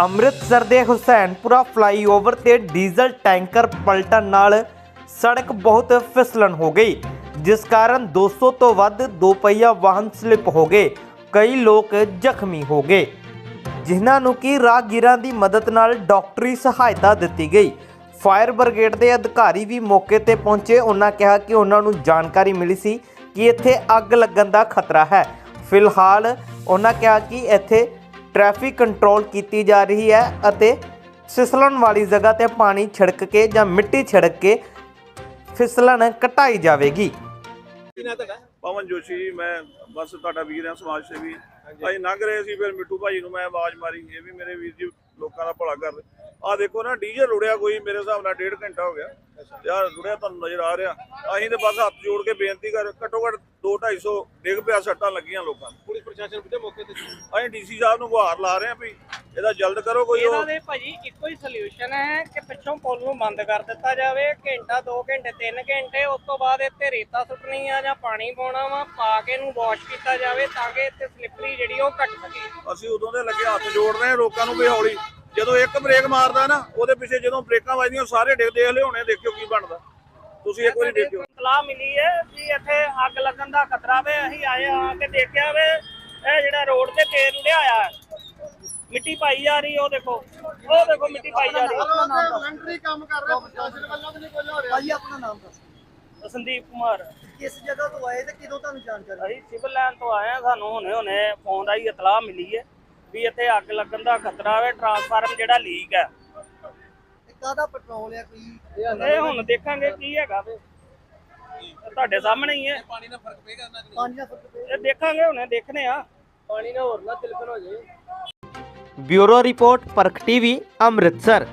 ਅੰਮ੍ਰਿਤਸਰ ਦੇ ਹੁਸੈਨਪੁਰਾ ਫਲਾਈਓਵਰ ਤੇ diesel tanker ਪਲਟਣ ਨਾਲ ਸੜਕ ਬਹੁਤ ਫਿਸਲਣ ਹੋ ਗਈ, ਜਿਸ ਕਾਰਨ 200 ਤੋਂ ਵੱਧ ਦੋਪਹੀਆ ਵਾਹਨ ਸਲਿੱਪ ਹੋ ਗਏ, ਕਈ ਲੋਕ ਜ਼ਖਮੀ ਹੋ ਗਏ। ਜਿਨ੍ਹਾਂ ਨੂੰ ਕਿ ਰਾਹਗੀਰਾਂ ਦੀ ਮਦਦ ਨਾਲ ਡਾਕਟਰੀ ਸਹਾਇਤਾ ਦਿੱਤੀ ਗਈ। ਫਾਇਰ ਬ੍ਰਿਗੇਡ ਦੇ ਅਧਿਕਾਰੀ ਵੀ ਮੌਕੇ ਤੇ ਪਹੁੰਚੇ। ਉਹਨਾਂ ਕਿਹਾ ਕਿ ਉਹਨਾਂ ਨੂੰ ਜਾਣਕਾਰੀ ਮਿਲੀ ਸੀ ਕਿ ਇੱਥੇ ਅੱਗ ਲੱਗਣ ਦਾ ਖਤਰਾ ਹੈ। ਫਿਲਹਾਲ ਉਹਨਾਂ ਕਿਹਾ ਕਿ ਇੱਥੇ ਟ੍ਰੈਫਿਕ ਕੰਟਰੋਲ ਕੀਤੀ ਜਾ ਰਹੀ ਹੈ ਅਤੇ ਫਿਸਲਣ ਵਾਲੀ ਜਗ੍ਹਾ ਤੇ ਪਾਣੀ ਛਿੜਕ ਕੇ ਜਾਂ ਮਿੱਟੀ ਛਿੜਕ ਕੇ ਫਿਸਲਣ ਘਟਾਈ ਜਾਵੇਗੀ। ਪਵਨ ਜੋਸ਼ੀ ਮੈਂ ਬਸ ਤੁਹਾਡਾ ਵੀਰ ਹਾਂ ਸਮਾਜ ਸੇਵੀ। ਅਸੀਂ ਲੰਘ ਰਹੇ ਸੀ ਫਿਰ ਮਿੱਟੂ ਭਾਜੀ ਨੂੰ ਮੈਂ ਆਵਾਜ਼ ਮਾਰੀ। ਇਹ ਵੀ ਮੇਰੇ ਵੀਰ ਜੀ ਲੋਕਾਂ ਦਾ ਭਲਾ ਕਰ ਆ ਦੇਖੋ ਨਾ ਡੀਜ਼ਲ ਰੁੜਿਆ ਕੋਈ ਮੇਰੇ ਹਿਸਾਬ ਨਾਲ ਡੇਢ ਘੰਟਾ ਹੋ ਗਿਆ। ਯਾਰ ਰੁੜਿਆ ਤੁਹਾਨੂੰ ਨਜ਼ਰ ਆ ਰਿਹਾ। ਅਸੀਂ ਤੇ ਬਸ ਹੱਥ ਜੋੜ ਕੇ ਬੇਨਤੀ ਕਰ ਘੱਟੋ ਘੱਟ 2 250 ਡਿੱਗ ਪਿਆ ਸੱਟਾਂ ਲੱਗੀਆਂ ਲੋਕਾਂ ਨੂੰ। ਪੁਲਿਸ ਪ੍ਰਸ਼ਾਸਨ ਪੁੱਜੇ ਮੌਕੇ ਤੇ ਅਸੀਂ ਡੀਸੀ ਸਾਹਿਬ ਨੂੰ ਗੁਹਾਰ ਲਾ ਰਹੇ ਹਾਂ ਵੀ ਇਹਦਾ ਜਲਦ ਕਰੋ ਕੋਈ ਇਹਨਾਂ ਉਹ ਦੇ ਭਾਜੀ ਇੱਕੋ ਹੀ ਸੋਲੂਸ਼ਨ ਹੈ ਕਿ ਪਿੱਛੋਂ ਪੁਲ ਨੂੰ ਬੰਦ ਕਰ ਦਿੱਤਾ ਜਾਵੇ। ਘੰਟਾ 2 ਘੰਟੇ 3 ਘੰਟੇ ਉਸ ਤੋਂ ਬਾਅਦ ਇੱਥੇ ਰੇਤਾ ਸੁੱਟਣੀ ਆ ਜਾਂ ਪਾਣੀ ਪਾਉਣਾ ਵਾ ਪਾ ਕੇ ਇਹਨੂੰ ਵਾਸ਼ ਕੀਤਾ ਜਾਵੇ ਤਾਂ ਕਿ ਇੱਥੇ ਸਲਿੱਪਰੀ ਜਿਹੜੀ ਉਹ ਘਟ ਸਕੇ। ਅਸੀਂ ਉਦੋਂ ਦੇ ਲੱਗੇ ਹੱਥ ਜੋੜ ਰਹੇ ਲੋਕਾਂ ਨੂੰ ਵੀ ਹੌਲੀ ਜਦੋਂ ਇੱਕ ਬ੍ਰੇਕ ਮਾਰਦਾ ਨਾ ਉਹਦੇ ਪਿੱਛੇ ਜਦੋਂ ਬ੍ਰੇਕਾਂ ਵੱਜਦੀਆਂ ਸਾਰੇ ਡਿੱਗ ਦੇਖ ਲਿਆਉਣੇ ਦੇਖਿਓ ਕੀ ਬਣਦਾ। ਤੁਸੀਂ ਇੱਕ ਵਾਰੀ ਦੇਖਿਓ। ਸਲਾਹ ਮਿਲੀ ਹੈ ਕਿ ਇੱਥੇ ਅੱਗ ਲੱਗਣ ਦਾ ਖਤਰਾ ਵੇ ਅਸੀਂ ਆਏ ਆ ਕੇ ਦੇਖਿਆ ਵੇ ਇਹ ਜਿਹੜਾ ਰੋਡ ਤੇ ਤੇਲ ਹੋਇਆ ਹੈ। ਮਿੱਟੀ ਪਾਈ ਜਾ ਰਹੀ ਉਹ ਦੇਖੋ। ਉਹ ਦੇਖੋ ਮਿੱਟੀ ਪਾਈ ਜਾ ਰਹੀ। ਵਲੰਟਰੀ ਕੰਮ ਕਰ ਰਿਹਾ ਪ੍ਰਸ਼ਾਸਨ ਵੱਲੋਂ ਵੀ ਨਹੀਂ ਕੁਝ ਹੋ ਰਿਹਾ। ਭਾਜੀ ਆਪਣਾ ਨਾਮ ਦੱਸੋ। ਸੰਦੀਪ ਕੁਮਾਰ। ਕਿਸ ਜਗ੍ਹਾ ਤੋਂ ਆਏ ਤੇ ਕਿਦੋਂ ਤੁਹਾਨੂੰ ਜਾਣਕਾਰੀ? ਅਸੀਂ ਸਿਵਲ ਲਾਈਨ ਤੋਂ ਆਏ ਆ ਸਾਨੂੰ ਹੁਣੇ ਹੁਣੇ ਫੋਨ ਰਾਹੀਂ ਇਤਲਾਹ ਮਿਲੀ ਹੈ। ਵੀ ਇੱਥੇ ਅੱਗ ਲੱਗਣ ਦਾ ਖਤਰਾ ਹੈ ਟਰਾਂਸਫਾਰਮ ਜਿਹੜਾ ਲੀਕ ਹੈ ਤੇ ਕਾਹਦਾ ਪੈਟਰੋਲ ਆ ਕੋਈ? ਇਹ ਹੁਣ ਦੇਖਾਂਗੇ ਕੀ ਹੈਗਾ ਵੇ। ਇਹ ਤੁਹਾਡੇ ਸਾਹਮਣੇ ਹੀ ਹੈ ਪਾਣੀ ਨਾਲ ਫ਼ਰਕ ਪਏਗਾ ਇਹਨਾਂ ਪਾਣੀ ਦਾ ਫ਼ਰਕ ਪਿਆ ਇਹ ਦੇਖਾਂਗੇ ਹੁਣੇ ਦੇਖਨੇ ਆ ਪਾਣੀ ਨਾਲ ਹੋਰ ਨਾ ਤਿਲਕਣ ਹੋ ਜਾਏ। Bureau report Parakh TV Amritsar.